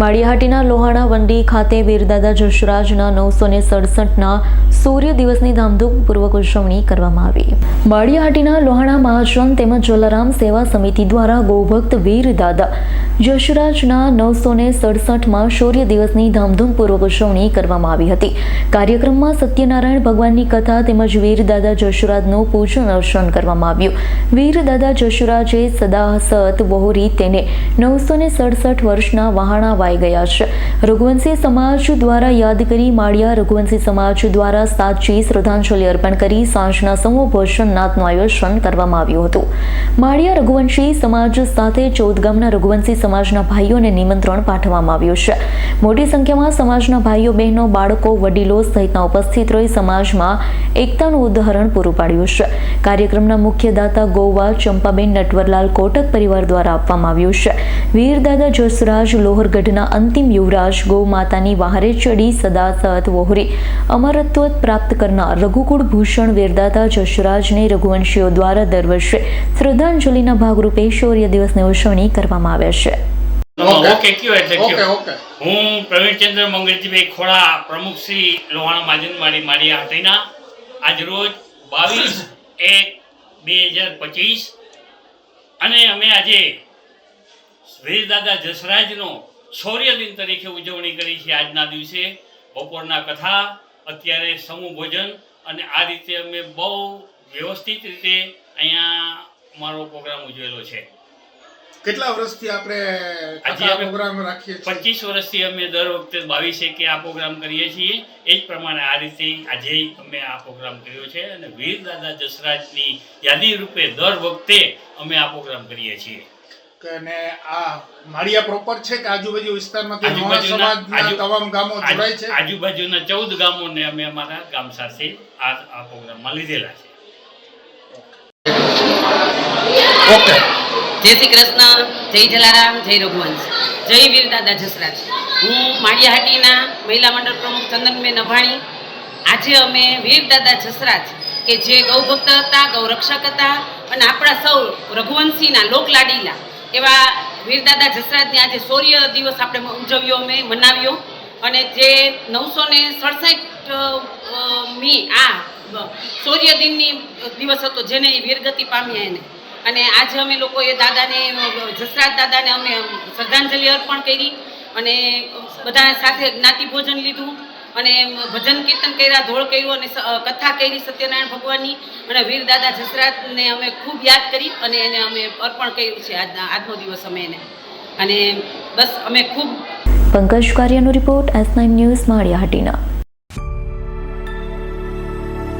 માળિયાહાટીના લોહાણા વંડી ખાતે વીરદાદા જશરાજના નવસો ને સડસઠના સૂર્ય દિવસની ધામધૂમપૂર્વક ઉજવણી કરવામાં આવી. માળિયાહાટીના લોહાણા મહાજન તેમજ જલારામ સેવા સમિતિ દ્વારા ગૌભક્ત વીરદાદા જશરાજના નવસો ને સડસઠમાં શૌર્ય દિવસની ધામધૂમપૂર્વક ઉજવણી કરવામાં આવી હતી. કાર્યક્રમમાં સત્યનારાયણ ભગવાનની કથા તેમજ વીરદાદા જશુરાજનું પૂજન અર્ચન કરવામાં આવ્યું. વીર દાદા જશુરાજે સત વહોરી તેને નવસો ને સડસઠ વર્ષના વહાણા વાઈ ગયા છે. રઘુવંશી સમાજ દ્વારા યાદ કરી માળિયા રઘુવંશી સમાજ દ્વારા સાચી શ્રદ્ધાંજલિ અર્પણ કરી સાંજના સમૂહ ભોજન નાથનું આયોજન કરવામાં આવ્યું હતું. માળિયા રઘુવંશી સમાજ સાથે ચૌદ ગામના રઘુવંશી સમાજના ભાઈઓને નિમંત્રણ પાઠવવામાં આવ્યું છે. મોટી સંખ્યામાં સમાજના ભાઈઓ, બહેનો, બાળકો, વડીલો સહિતના ઉપસ્થિત રહી સમાજમાં એકતાનું ઉદાહરણ પૂરું પાડ્યું છે. કાર્યક્રમના મુખ્ય દાતા ગોવા, ચંપાબેન નટવરલાલ, કોટક પરિવાર દ્વારા આપવામાં આવ્યું છે. વીરદાદા જસરાજ, લોહરગઢના અંતિમ યુવરાજ, ગૌ માતાની વહારે ચડી સદા સત વહોરી. અમરત્વ પ્રાપ્ત કરનાર રઘુકુળ ભૂષણ વીરદાતા જસરાજને રઘુવંશીઓ દ્વારા દર વર્ષે શ્રદ્ધાંજલિના ભાગરૂપે શૌર્ય દિવસની ઉજવણી કરવામાં આવે છે. ઓકે. ઓકે કયો એટલે ઓકે ઓકે. હું પ્રવીણચંદ્ર મંગળજીભાઈ ખોડા પ્રમુખ શ્રી લોહાણા માજનમાળી મારી હાટીના આજરોજ બાવીસ એક બે હજાર પચીસ અને અમે આજે વીરદાદા જસરાજનો શૌર્ય દિન તરીકે ઉજવણી કરી છે આજના દિવસે. બપોરના કથા અત્યારે સમૂહ ભોજન અને આ રીતે અમે બહુ વ્યવસ્થિત રીતે અહીંયા અમારો પ્રોગ્રામ ઉજવેલો છે. કેટલા વર્ષથી આપણે આજે પ્રોગ્રામ રાખીએ છીએ? પચીસ વર્ષથી અમે દર વખતે બાવીસ કે આ પ્રોગ્રામ કરીએ છીએ. એ જ પ્રમાણે આ રીતે આજે અમે આ પ્રોગ્રામ કર્યો છે અને વીર દાદા જસરાજની યાદી રૂપે દર વખતે અમે આ પ્રોગ્રામ કરીએ છીએ. અને આ માળિયા પ્રોપર છે કે આજુબાજુ વિસ્તારમાંથી સમાજના તમામ ગામો જોડાય છે? આજુબાજુના ચૌદ ગામોને અમે અમારા ગામ સાથે આ આ પ્રોગ્રામમાં લીધેલા છે. ઓકે જય શ્રી કૃષ્ણ, જય જલારામ, જય રઘુવંશ. જય વીર દાદા જસરાજ. હું માળિયાહાટીના મહિલા મંડળ પ્રમુખ ચંદનબેન અભાણી આજે અમે વીર દાદા જસરાજ, કે જે ગૌભક્ત હતા, ગૌરક્ષક હતા, અને આપણા સૌ રઘુવંશીના લોકલાડીલા, એવા વીર દાદા જસરાજને આજે શૌર્ય દિવસ આપણે ઉજવ્યો અમે, મનાવ્યો. અને જે નવસો ને સડસઠ મી, આ, શૌર્ય દિનની દિવસ હતો, જેને વીરગતિ પામ્યા એને. અને આજે અમે લોકોએ દાદાને, જસરાજ દાદાને અમે શ્રદ્ધાંજલિ અર્પણ કરી અને બધા સાથે જ્ઞાતિ ભોજન લીધું અને ભજન કીર્તન કર્યા ધોળ કર્યું અને કથા કરી સત્યનારાયણ ભગવાનની અને વીર દાદા જસરાજને અમે ખૂબ યાદ કરી અને એને અમે અર્પણ કર્યું છે આજના, આજનો દિવસ અમે એને. અને બસ અમે ખૂબ પંકજ કાર્યનો report S nine news Maliya Hatina